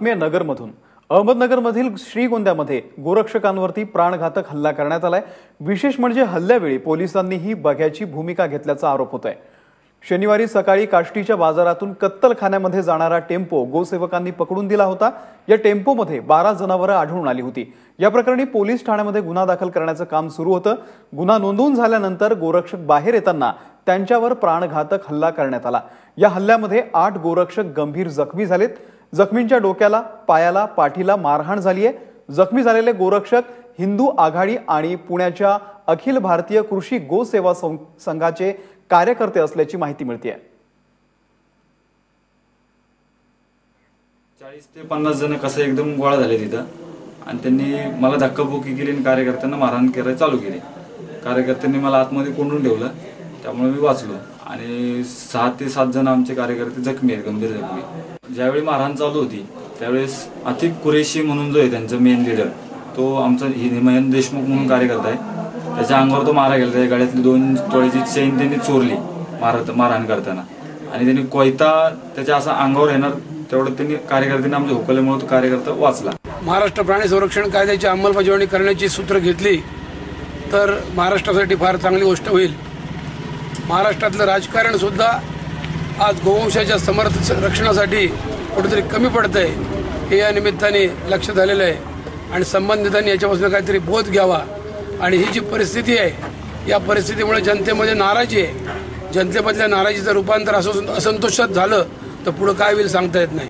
मे नगरमधून. अहमदनगरमधील श्रीगोंद्यामध्ये गोरक्षकांवरती प्राणघातक हल्ला करण्यात आलाय. विशेष म्हणजे हल्ल्यावेळी पोलिसांनीही बघ्याची भूमिका घेतल्याचा आरोप होत आहे शनिवारी सकाळी काष्टीच्या बाजारातून कत्तलखान्यामध्ये जाणारा टेम्पो गोसेवकांनी पकडून दिला होता. या टेम्पोमध्ये बारा जनावरं आढळून आली होती. या प्रकरणी पोलीस ठाण्यामध्ये गुन्हा दाखल करण्याचं काम सुरू होतं. गुन्हा नोंदवून झाल्यानंतर गोरक्षक बाहेर येताना त्यांच्यावर प्राणघातक हल्ला करण्यात आला. या हल्ल्यामध्ये आठ गोरक्षक गंभीर जखमी झालेत. जखमींच्या डोक्याला पायाला पाठीला मारहाण झाली आहे जखमी झालेले गोरक्षक हिंदू आघाडी आणि पुण्याच्या अखिल भारतीय कृषी गो सेवा सं- संघाचे कार्यकर्ते असल्याची माहिती मिळते चाळीस ते पन्नास जण कसं एकदम गोळा झाले तिथं. आणि त्यांनी मला धक्काबुक्की केली आणि कार्यकर्त्यांना मारहाण करायला चालू केली. कार्यकर्त्यांनी मला आतमध्ये कोंडून ठेवलं. त्यामुळे मी वाचलो. आणि सहा ते सात जण आमचे कार्यकर्ते जखमी आहेत गंभीर जखमी. ज्यावेळी मारहाण चालू होती त्यावेळेस अतिक कुरेशी म्हणून जो आहे त्यांचा मेन लिडर तो आमचा हिमयन देशमुख म्हणून कार्यकर्ता आहे. त्याच्या अंगावर तो मारा गेला. त्याच्या गाड्यातली दोन तोळ्याची चेन त्यांनी चोरली मारत मारहाण करताना. आणि त्यांनी कोयता त्याच्या असा अंगावर येणार तेवढं त्यांनी कार्यकर्त्यांनी आमच्या हुकल्यामुळे तो कार्यकर्ता वाचला. महाराष्ट्र प्राणी संरक्षण कायद्याची अंमलबजावणी करण्याची सूत्र घेतली तर महाराष्ट्रासाठी फार चांगली गोष्ट होईल. महाराष्ट्रातलं राजकारण सुद्धा आज गोवंशाच्या समर्थ रक्षणासाठी कुठेतरी कमी पडतंय हे या निमित्ताने लक्ष झालेलं आहे. आणि संबंधितांनी याच्यापासून काहीतरी बोध घ्यावा. आणि ही जी परिस्थिती आहे या परिस्थितीमुळे जनतेमध्ये नाराजी आहे. जनतेमधल्या नाराजीचं रूपांतर असं असंतोषात झालं तर पुढं काय होईल सांगता येत नाही.